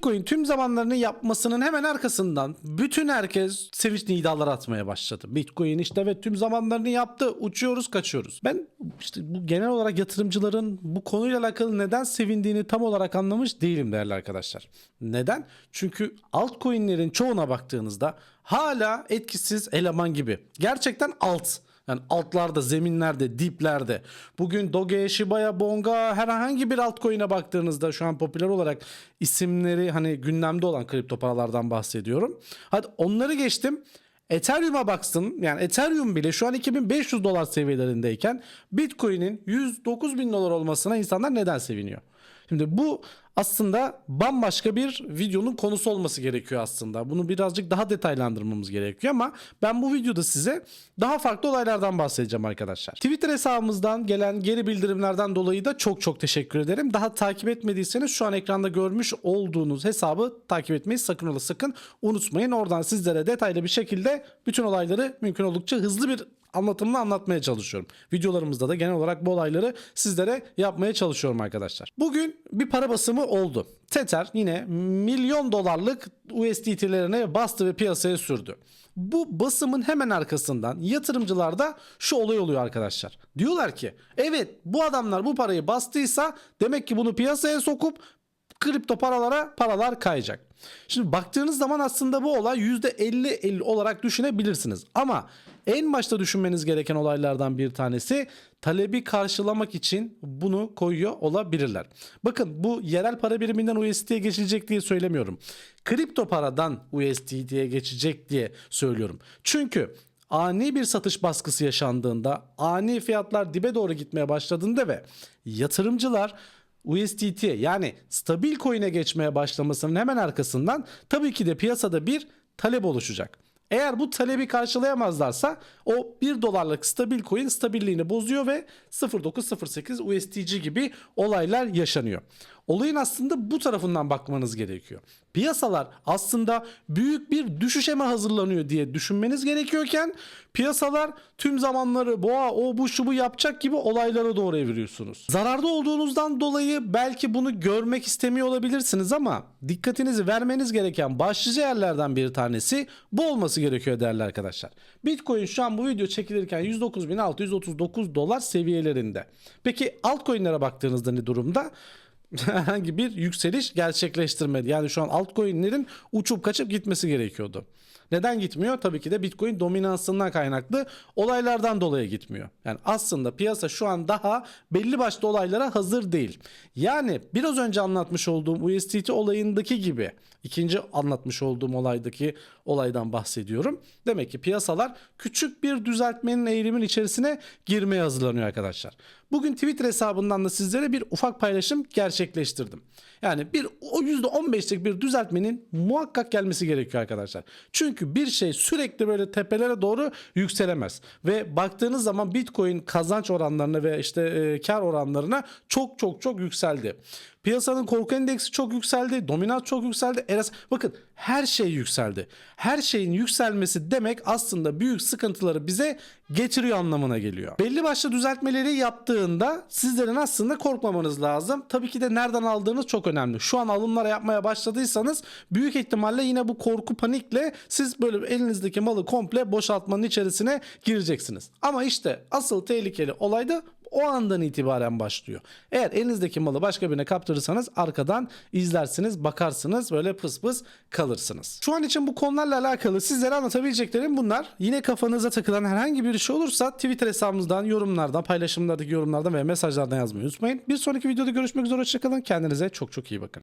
Bitcoin tüm zamanlarını yapmasının hemen arkasından bütün herkes sevinçli iddialar atmaya başladı. Bitcoin işte ve tüm zamanlarını yaptı. Uçuyoruz kaçıyoruz. Ben işte bu genel olarak yatırımcıların bu konuyla alakalı neden sevindiğini tam olarak anlamış değilim değerli arkadaşlar. Neden? Çünkü altcoin'lerin çoğuna baktığınızda hala etkisiz eleman gibi. Gerçekten alt. Yani altlarda, zeminlerde, diplerde. Bugün Doge, Shiba'ya, Bonga herhangi bir altcoin'e baktığınızda şu an popüler olarak isimleri hani gündemde olan kripto paralardan bahsediyorum. Hadi onları geçtim. Ethereum'a baksın yani Ethereum bile şu an 2500 dolar seviyelerindeyken Bitcoin'in 109 bin dolar olmasına insanlar neden seviniyor? Şimdi bu aslında bambaşka bir videonun konusu olması gerekiyor aslında. Bunu birazcık daha detaylandırmamız gerekiyor ama ben bu videoda size daha farklı olaylardan bahsedeceğim arkadaşlar. Twitter hesabımızdan gelen geri bildirimlerden dolayı da çok çok teşekkür ederim. Daha takip etmediyseniz şu an ekranda görmüş olduğunuz hesabı takip etmeyi sakın ola sakın unutmayın. Oradan sizlere detaylı bir şekilde bütün olayları mümkün oldukça hızlı bir anlatımla anlatmaya çalışıyorum. Videolarımızda da genel olarak bu olayları sizlere yapmaya çalışıyorum arkadaşlar. Bugün bir para basımı oldu. Tether yine milyon dolarlık USDT'lerine bastı ve piyasaya sürdü. Bu basımın hemen arkasından yatırımcılarda şu olay oluyor arkadaşlar. Diyorlar ki evet bu adamlar bu parayı bastıysa demek ki bunu piyasaya sokup kripto paralara paralar kayacak. Şimdi baktığınız zaman aslında bu olay %50-50 olarak düşünebilirsiniz. Ama en başta düşünmeniz gereken olaylardan bir tanesi talebi karşılamak için bunu koyuyor olabilirler. Bakın bu yerel para biriminden USDT'ye geçilecek diye söylemiyorum. Kripto paradan USDT'ye geçecek diye söylüyorum. Çünkü ani bir satış baskısı yaşandığında, ani fiyatlar dibe doğru gitmeye başladığında ve yatırımcılar USDT yani stabil coin'e geçmeye başlamasının hemen arkasından tabii ki de piyasada bir talep oluşacak. Eğer bu talebi karşılayamazlarsa o 1 dolarlık stabil coin stabilliğini bozuyor ve 0.908 USDC gibi olaylar yaşanıyor. Olayın aslında bu tarafından bakmanız gerekiyor. Piyasalar aslında büyük bir düşüşe mi hazırlanıyor diye düşünmeniz gerekiyorken piyasalar tüm zamanları boğa o bu şu bu yapacak gibi olaylara doğru eviriyorsunuz. Zararda olduğunuzdan dolayı belki bunu görmek istemiyor olabilirsiniz ama dikkatinizi vermeniz gereken başlıca yerlerden bir tanesi bu olması gerekiyor değerli arkadaşlar. Bitcoin şu an bu video çekilirken 109.639 dolar seviyelerinde. Peki altcoin'lere baktığınızda ne durumda? herhangi bir yükseliş gerçekleştirmedi. Yani şu an altcoin'lerin uçup kaçıp gitmesi gerekiyordu. Neden gitmiyor? Tabii ki de Bitcoin dominansından kaynaklı olaylardan dolayı gitmiyor. Yani aslında piyasa şu an daha belli başlı olaylara hazır değil. Yani biraz önce anlatmış olduğum USDT olayındaki gibi ikinci anlatmış olduğum olaydaki olaydan bahsediyorum. Demek ki piyasalar küçük bir düzeltmenin eğilimin içerisine girmeye hazırlanıyor arkadaşlar. Bugün Twitter hesabından da sizlere bir ufak paylaşım gerçekleştirdim. Yani bir o %15'lik bir düzeltmenin muhakkak gelmesi gerekiyor arkadaşlar. Çünkü bir şey sürekli böyle tepelere doğru yükselemez. Ve baktığınız zaman Bitcoin kazanç oranlarına ve işte e, kar oranlarına çok çok çok yükseldi. Piyasanın korku endeksi çok yükseldi. Dominans çok yükseldi. Eras bakın her şey yükseldi. Her şeyin yükselmesi demek aslında büyük sıkıntıları bize getiriyor anlamına geliyor. Belli başlı düzeltmeleri yaptığında sizlerin aslında korkmamanız lazım. Tabii ki de nereden aldığınız çok önemli. Şu an alımlara yapmaya başladıysanız büyük ihtimalle yine bu korku panikle siz böyle elinizdeki malı komple boşaltmanın içerisine gireceksiniz. Ama işte asıl tehlikeli olay da o andan itibaren başlıyor. Eğer elinizdeki malı başka birine kaptırırsanız arkadan izlersiniz, bakarsınız, böyle pıs pıs kalırsınız. Şu an için bu konularla alakalı sizlere anlatabileceklerim bunlar. Yine kafanıza takılan herhangi bir şey olursa Twitter hesabımızdan, yorumlardan, paylaşımlardaki yorumlardan ve mesajlardan yazmayı unutmayın. Bir sonraki videoda görüşmek üzere, hoşçakalın. Kendinize çok çok iyi bakın.